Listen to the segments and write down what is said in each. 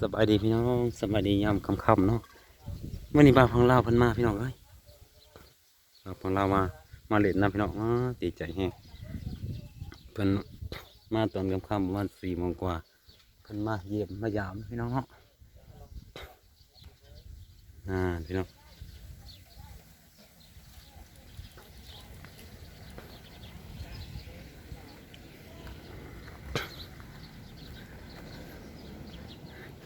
สบายดีพี่น้องสบายดียามค่ำๆเนาะวันนี้บ่าวของเราเพิ่นมาพี่น้องเอ้ยบ่าวของเรามามาเล่นนะพี่น้องตีใจแฮงเพิ่นมาตอนค่ำๆประมาณสี่โมงกว่าเพิ่นมาเยี่ยมมายามพี่น้องเนาะอ่าพี่น้อง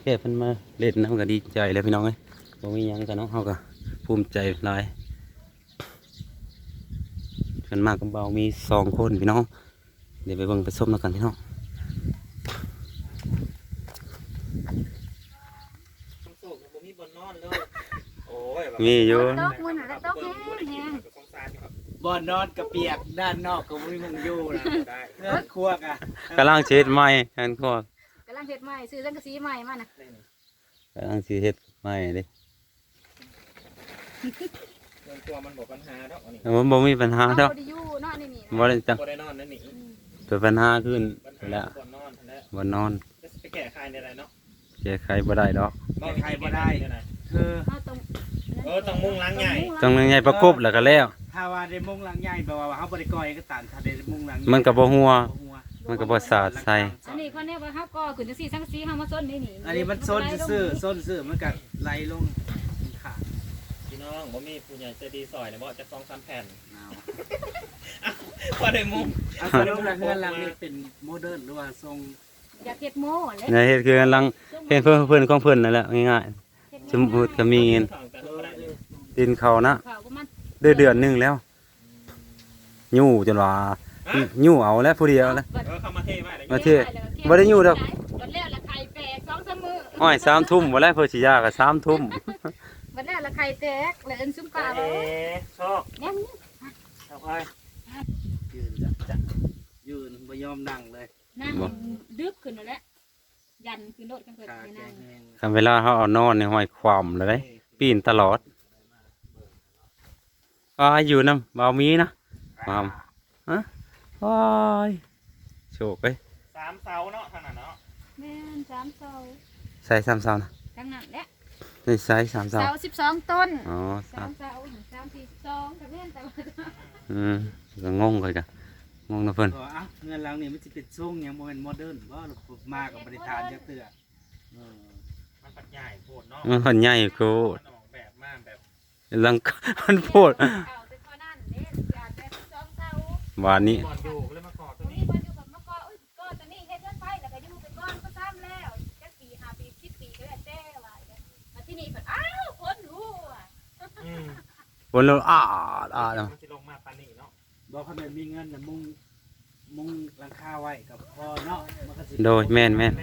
แค่เพิ่นมาเล่นน้ำก็ดีใจแล้วพี่น้องเอ้ยบ่มีหยังกันเนาะเฮาก็ภูมิใจหลายเพิ่นมากับเบามีสองคนพี่น้องเดี๋ยวไปเบิ่งไปส้มแล้วกันพี่น้องต้องสูบบ่มีบนนอนเลยโอ้ยมีอยู่ตกมันอะไรตกแห้งแห้งสงสารครับบ่อนอนกระเปียกด้านนอกก็ไม่มึงอยู่นะได้เพื่อนครัวกะกำลังเช็ดไม้กันก็กำลั งเฮ็ดใหม่ซื้อสังกะสีใหม่มาน่ะกำลังสิเฮ็ดไม้เด้เรื่องตัวมันบอกปัญหาดอกอันนี้แต่ว่าบ่มีปัญหาเอาดอกบ่ได้อยู่เนาะนี่นี่บ่ได้จังบ่ได้นอนนั่นนี่ตัวปัญหาขึ้นปัญไปหาแล้วบ่นอนนั่นแหละบ่นอนจะไปแก้ไขในอะไรเนาะแก้ไขบ่ได้ดอกบ่ใครบ่ได้คือเอาตรงเออต้องมุ่งล้างใหญ่ต้องยังไงประกบแล้วก็แล้วถ้าว่าได้มุงหลังใหญ่แปลว่าเฮาบ่ได้ก่อยก็ตามถ้าได้มุงหลังมันก็บ่หัวบ่หัว มันก็บ่สาดใส่ อันนี้คนเนี้ว่าเฮาก็ขึ้นจังซี่สังกะสีเฮามาส้นนี่นี่อันนี้มันซนซื่อๆซนซื่อมันก็ไหลลงขาพี่น้องบ่มีผู้ใหญ่ใจดีซอยเนี่ยบ่จะซองซ้ำแผ่นเอาบ่ได้มุ่งเอาสรุปแล้วเฮือนหลังนี้เป็นโมเดิร์นหรือว่าทรงอยากเฮ็ดโม่แหละในเฮ็ดคือกำลังเฮ็ดเพิ่นเพิ่นของเพิ่นนั่นแหละง่ายๆ สมมุติก็มีเงินของแต่ละบ่ได้เลยดินเขานะ ข้าวประมาณเดือนเดือนหนึงแล้วยู่จนว่า ยู่เอาแล้วผู้เดียวแล้วเออเข้ามาเทไว้เลยมาเทบ่ได้อยู่ดอกบัดแล้วละไข่แตก2 3มื้ออ้อยสามทุ่มบ่แล้วเพิ่นสิยาก็สามทุ่มบัดแล้วละไข่แตกแล้วอันซุ่มปลาเอ๊บ่ะชอบยังเอาไปยืนจะจะยืนบ่ยอมนั่งเลยนั่งดึกขึ้นนั่นแหละยันขึ้นโดดกันเพิ่นขาไปแกนั่งแห้งคันเวลาเขาเอานอนในห้อยความเลยเด้ปีนตลอดก็อยู่นำบ่าวมีนะบ่าวฮะ ว้ายโชคเอ้ยสามเสาเนาะทางนั้นเนาะแม่นสามเสาใส่สามเสานะทั้งนั้นแหละนี่ใส่สามเสาเสา12ต้นอ๋อสาสามมเสาสามสี่สองกับเพื่อนแต่ว่าอืมก็งงเลยกันงงนะเพิ่น ก็อะเงินหลังนี้มันสิเป็นทรงหยังบ่แม่นโมเดิร์นบ่หรือมากับบริทานจักเทื่อเออมันปัดใหญ่โพดเนาะมันเพิ่นใหญ่โคตมันออกแบบมาแบบรลังมันโพดเอาเป็นข้อนั่นเด้ วานนี้บอลอยู่ก็เลยมาก่อตตัรวงนี้นี้คนอยู่กับมะกออุ้ยก็ตอนนี้เฮ็ดเลื่อนไปแล้วก็อยู่เป็นก้อนก็ซ้ำแล้วจักปีห้าปีสิบปีก็แล้วแต่ว่ามาที่นี่เพิ่นอ้าวคนรู้อะอืมบนรถอ้าอ้าเนาะมันสิลงมาปานนี้เนาะบ่คันได้มีเงินน่ะมุงมุงหลังคาไว้กับพอเนาะมันก็สิโดยแม่นแม่น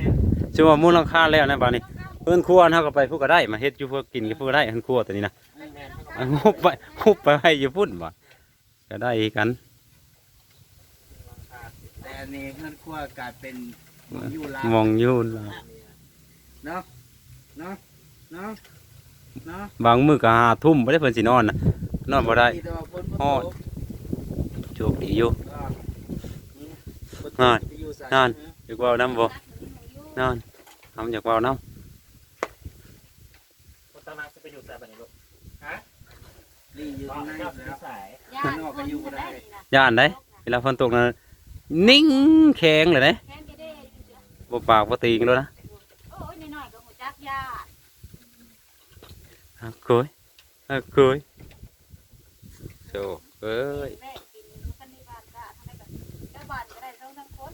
ชื่อว่ามูลค่าแล้วนะบาดนี้ เพิ่นครัวเฮาก็ไปผู้ก็ได้มาเฮ็ดอยู่เพื่อกินกับผู้ก็ได้เพิ่นครัวตัวนี้นะเอางบไปงบไปให้อยู่พุ่นบ่ก็ได้กันแต่ อันนี้เงินครัวกลายเป็นหมองอยู่ลาวมองอยู่ล่ะเนาะเนาะเนาะเนาะบางมื้อก็หาทุ่มบ่ได้เพิ่นสินอนน่ะนอนบ่ได้ ที่แต่ว่าฝนบ่ฮอดตกโชคดีอยู่ก็อืมฝตกนั่นไปอยู่ไสนั่น อยากเว้านํบ่นอนทำอยากเว้านํคนตานาจะไปอยู่แต่บัดนี้ลูกฮะนี่อยู่ก็ข้างในก็แล้วสายย่านคนก็ได้นะย่านได้เวลาฝนตกน่ะ นิ่งแข็งเลยเด้แค่นี้ได้อยู่เด้อบ่ปากบ่ตีงแล้วนะโอ้ยน้อยๆก็หูจักญาติอะโกยอะโกยโชคเอ้ยแม่กินคันในบ้านก็ทำให้แบบเจ้าบ้านก็ได้ทั้งทั้งคน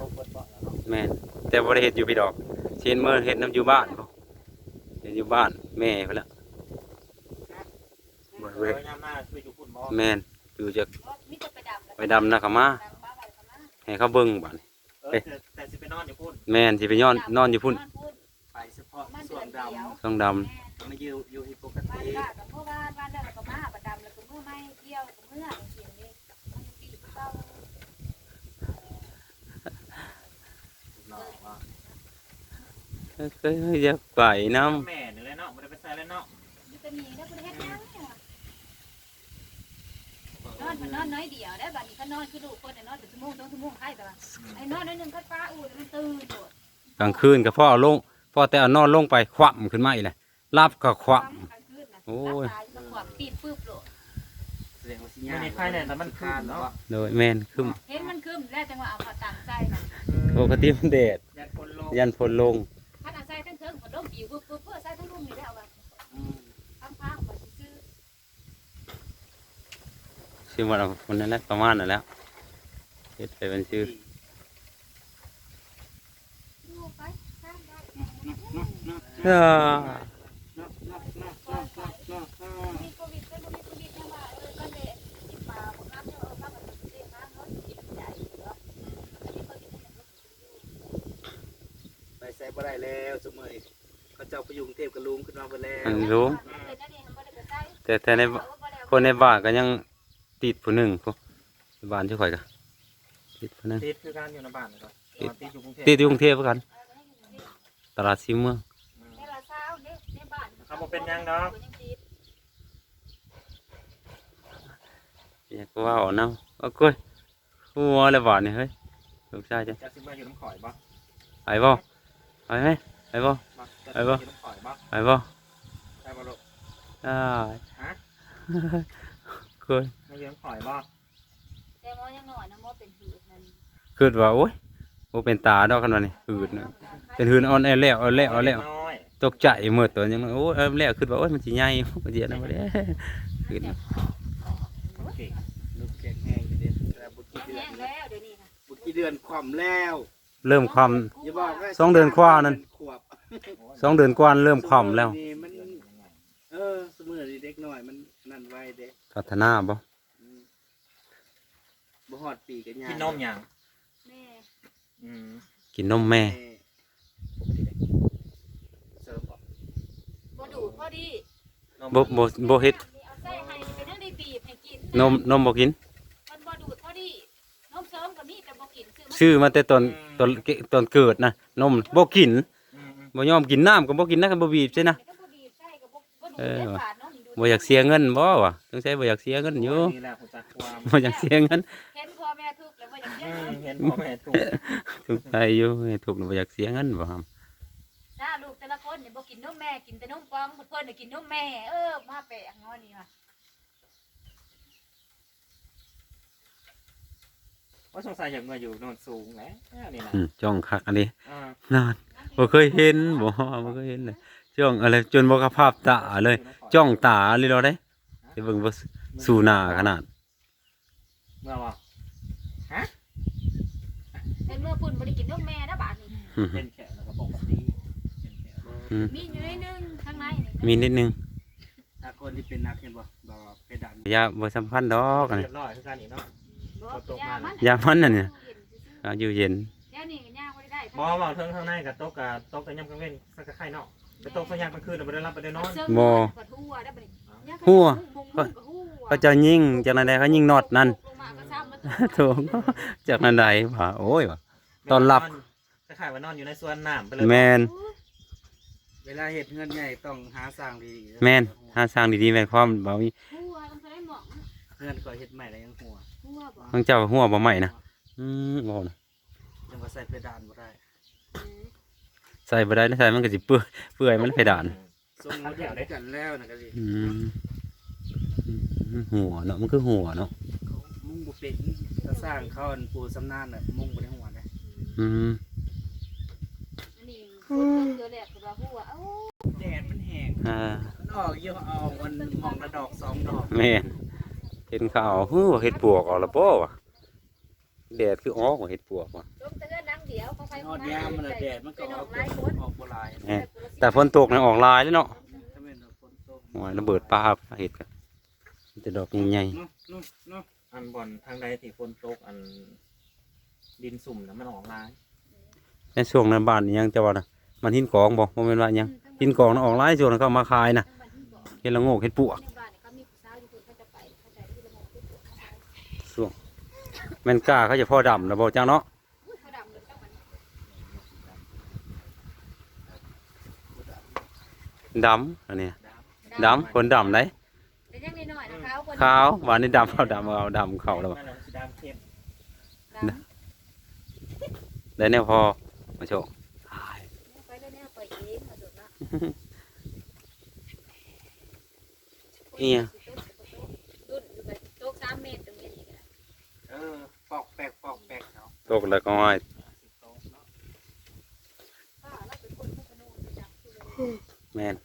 ลงบนเบาะแล้วเนาะแม่นแต่บ่ได้เฮ็ดอยู่พี่ดอกเช่นมื้อเฮ็ดนํอยู่บ้านบ่เฮ็ดอยู่บ้านแม่พุ่นละบ่เอเว้ยอยามหน้าคืออยู่คุณหมอแม่นอยู่จะมิตรไปดำ ไปดำนะเขามาดำบ้าไปเขามาให้เขาเบิ่งบัดนี้เออแต่แต่สิไปนอนอยู่คุณแม่นสิไปย้อนนอนอยู่พุ่นไปเฉพาะมันส่เดืวอนนดเดียวต้องดำแม่ำมาอยู่อยู่ที่ปกบ้านติบ้านกับเมื่อวานบ้านแล้วก็มาประดำแล้วก็เมื่อไม่เที่ยวกับเมื่อเสียงนี้มันปีเศร้าเอ้ยอยากไปน้แม่นี่แหละเนาะไม่ได้ไปใส่แล้วเนาะ อยู่เป็นหนีแล้วประเทศยังนอน มันนอนน้อยเดียวได้บัดนี้เขานอนคือลูกคนนอนเป็นชั่วโมงสองชั่วโมงให้แต่ว่าไอ้นอนน้อยนึงเขาป้าอูดมันตื่นโดดกลางคืนก็พ่อเอาลงพ่อแต่เอานอนลงไปคว่ำขึ้นมาอีกเลยรับก็คว่ำโอ้ยรับตาจังหวะปีดปึ๊บโลดแสดงว่าสิมันมีไพ่เนี่ยแต่มันคืนเนาะโดยแม่นคึมเห็นมันคืมแล้วจังหวะเอามาต่างใจนะปกติมันแดดยัดคนโลกยันฝนลงถ้าอาใส่ทั้งเทิงผดมปิวปึ๊บปึ๊บเพื่อใส่ทั้งลุ่มนี่แล้วว่า ชื่อมันมันนั้นแหละประมาณนั่นแหละเฮ็ดไปเป็นชื่อไปใส่บ่ได้แล้วสมัยเขาเจ้าพยุงเทพกระลุงขึ้นมาไปแล้วอันรู้แต่แต่ในคนในบ้านก็ยัง ติดผู้หนึ่งพวกในบ้านช่วยข่อยก็ติดผู้หนึ่งติดคือการอยู่ในบ้านนะครับติดอยู่กรุงเทพติดอยู่กรุงเทพคือกันตลาดซีเมืองในละเช้าเด้ในบ้านเขาบอกเป็นยังเนาะยังติดอยากว่าเอาน้ำเอากล้วยหัวเลยบ้านนี่เฮ้ยลูกชายจ้ะจะซื้อมาอยู่น้ำข่อยบ่ไปบ่ไปไหมไปบ่มาจะซื้อมาอยู่น้ำข่อยบ่ไปบ่ใช่บ่ลูกได้ฮะกล้วย มาอยู่น้ำข่อยบ่แต่หมอยังน้อยนะหมอเป็นหืดนั่นคิดว่าโอ้ยโอ้เป็นตาดอกกันวันนี้หืดนะเป็นหืดอ่อนแอแล้วอ่อนแล้วอ่อนแล้วน้อยตกใจเมื่อตัวยังโอ้ยเอาแล้วคิดว่าโอ้ยมันสิใหญ่มันสินะบ่ได้หืดนะโอเคลูกแกงแห้งอยู่เด็ดแล้วบุกี้แห้เดือนงแล้วเดี๋ยวนี้นะบุกี้เดือนขวำแล้วเริ่มความ อย่าบอกว่าสองเดือนกว่านั่น ขวบ สองเดือนกว่าเริ่มความแล้ว นี่มันเออสมือนี่เด็กหน่อยมันนั่นไว้เด็กพัฒนาบ่อืม บ่ฮอดปีกันยากินนมยังแม่อืมกินนมแม่ แม่ปกติเลยเสิร์ฟบ่บ่ดูดพอดีนมบ่บ่บ่เฮ็ดเอาใส่ให้เป็นยังได้บีบให้กินนมนมบ่กิน มันบ่ดูดพอดีนมเสริมก็มีแต่บ่กินซื้อมาชื่อมาแต่ตอนตอนเกตอนเกิดนะนมบ่กินอืมอืมบ่ยอมกินน้ำก็บ่กินนะก็บ่บีบใช่นะก็บ่บีบใส่ก็บ่บ่ดูดเออเด็ดขาดเนาะนี่ดูด บ่อยากเสียเงินบ่วะต้องใช้บ่อยากเสียเงินอยู่นี่แหละผมจะความบ่อยากเสียเงินเห็นพ่อแม่ทุกข์แล้วบ่อยากเลี้ยอืงมเงินเห็นพ่อแม่ถูกทุกข์ใจอยู่ให้ทุกข์บ่อยากเสียเงินบ่ครับจ้าลูกแต่ละคนเนี่ยบ่กินนมแม่กินแต่นมปอมเพิ่นน่ะกินนมแม่เออมาแปลกเนาะนี่ว่ะว่าสงสัยอยากมาอยู่โนนสูงแหละนี่นะอืมจ้องคักอันนี้อ่านานบ่เคยเห็นบ่บ่เคยเห็นเลย จ้องอะไรจนบ่กระพาบตาเลย จ้องตาเลยเราได้ไปเบิ่งบ่สู่หน้าขนาดเมื่อวะแต่เมื่อพุ่นบ่ได้กินนมแม่นะบาดนี้เป็นแขกแล้วก็ปกติเป็นแขกอืมมีอยู่ในนึงข้างในนี่มีนิดนึงถ้าคนที่เป็นนักเห็นบ่บ่เพดานอย่าบ่สำคัญดอกอันเรีนี้ยบร้อยคือกันอีกเนาะบ่ยามันยามันน่ะเนี่ยอาอยู่เย็นเดี๋ยวนี้ก็ย่างบ่ได้หมอบอกเทิงข้างในกับโต๊ะกับโต๊ะกับยำกังเว้นสักกะไข่เนาะ ไปโต๊ะสักยามกลางคืนเราไปได้รับไปได้นอนหัวได้บ่นี่หัวก็เขาจะยิงจากนั้นใดเขายิงน็อตนั่นถูกจากนั้นใดว่าโอ้ยว่ะ ตอนหลับกะไข่ว่านอนอยู่ในสวนน้ำไปเลยแมนเวลาเฮ็ดเงินใหญ่ต้องหาสร้างดีๆแมนหาสร้างดีๆแม่นความบ่มีหัวต้องใช้หมองเงินก็เฮ็ดใหม่แล้วยังหัวหัวบ่ทั้งเจ้าหัวบ่ใหม่นะอืมบ่นะยังว่าใส่เพดานบ่ได้ ใส่บ่ได้แล้วใส่มันก็สิเปื่อยเปื่อยมันเพดานส่งมาเดียวได้กันแล้วนะก็สิอืมอืมหัวเนาะมันคือหัวเนาะเขามุ่งบ่เป็นถ้าสร้างเขาอันปูสำนานน่ะมุ่งบ่ได้หัวได้อืมอันนี้คนเจอแหลกก็ว่าหัวเอ้าแดดมันแห้งอ่ามันออกเยอะเอามันมองละดอกสองดอกแม่นเห็นข่าวฮู้ว่าเฮ็ดปวกออกแล้วบ่วะแดดคือออกว่าเฮ็ดปวกว่ะลมเตือนดัง เดียวเขาไปนอนยามมันน่ะแดดมันก็ออกออกบ่หลายแหมแต่ฝนตกนี่ออกลายแล้วเนาะถ้าแม่นว่าฝนตกโอ้ยระเบิดปลาเฮ็ดกันมันจะดอกใหญ่เนาะเนาะเนาะอันบอลทางใดที่ฝนตกอัน ดินสุ่มนะมันออกลายๆในช่วงนั้นบ้านนี่ยังจะว่านะมันหินกองบ่บ่แม่นว่าหยังหินกองน่ะออกหลายช่วงนั้นเขาเอามาขายนะเฮ็ดละโงกเฮ็ดปวกในบ้านเขามีผู้สาวอยู่คนเขาจะไปเขาจะที่ละโมงที่ปวดเขาไป ช่วงแม่นกล้าเขาจะพ่อดำนะบ่จังเนาะ อุ้ยเขาดำเลยเจ้ามัน ดำอันนี้ดำคนดำได้แต่ยังน้อยๆนะเขาคนขาวหวานนี่ดำเอาดำเอาดำเข้าแล้วบ่มันสีดำเข้มดำได้แนวพอมาโชว์อ้ายเองมาโดดละเอียดุนอยู่ไปโต๊ะสามเมตรตรงนี้อีกอะเออปอกแปกปอกแปกเนาะตกแล้วก็อ้อย สิบโต๊ะเนาะ ป้าเราเป็นคนพัฒนาจักคือเลย แม่น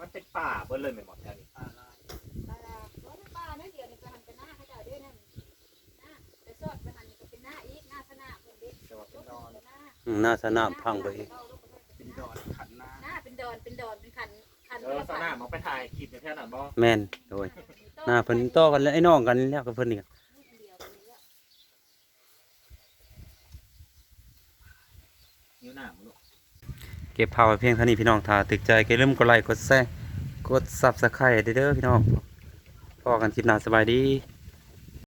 มันเป็นป่าเบิ้ลเลยไม่หมดแค่นี้ป้าว่าป้านั่นเดียวนี่ก็หันไปหน้าเขาเจ้าด้วยนั่นหน้าไปสอดไปหันนี่ก็เป็นหน้าอีกหน้าสนาคนเด็กแต่ว่าเป็นนอนหน้าอืมหน้าสนามพังไปอีกเป็นดอนขันหน้าหน้าเป็นดอนเป็นดอนเป็นขันขันเออสนามเอาไปถ่ายคลิปในแท่นั้นบ่แม่นโดยหน้าเพิ่นต่อกันแล้วไอ้น้องกันแล้วกับเพิ่นนี่ นิ้วหน้ามันลูก เก็บภาพไว้เพียงเท่านี้พี่น้องถ้าตึกใจก็ริมกดไลค์กดแชร์กดซับสไครต์เด้อพี่น้องพอกันคลิปหน้าสบายดี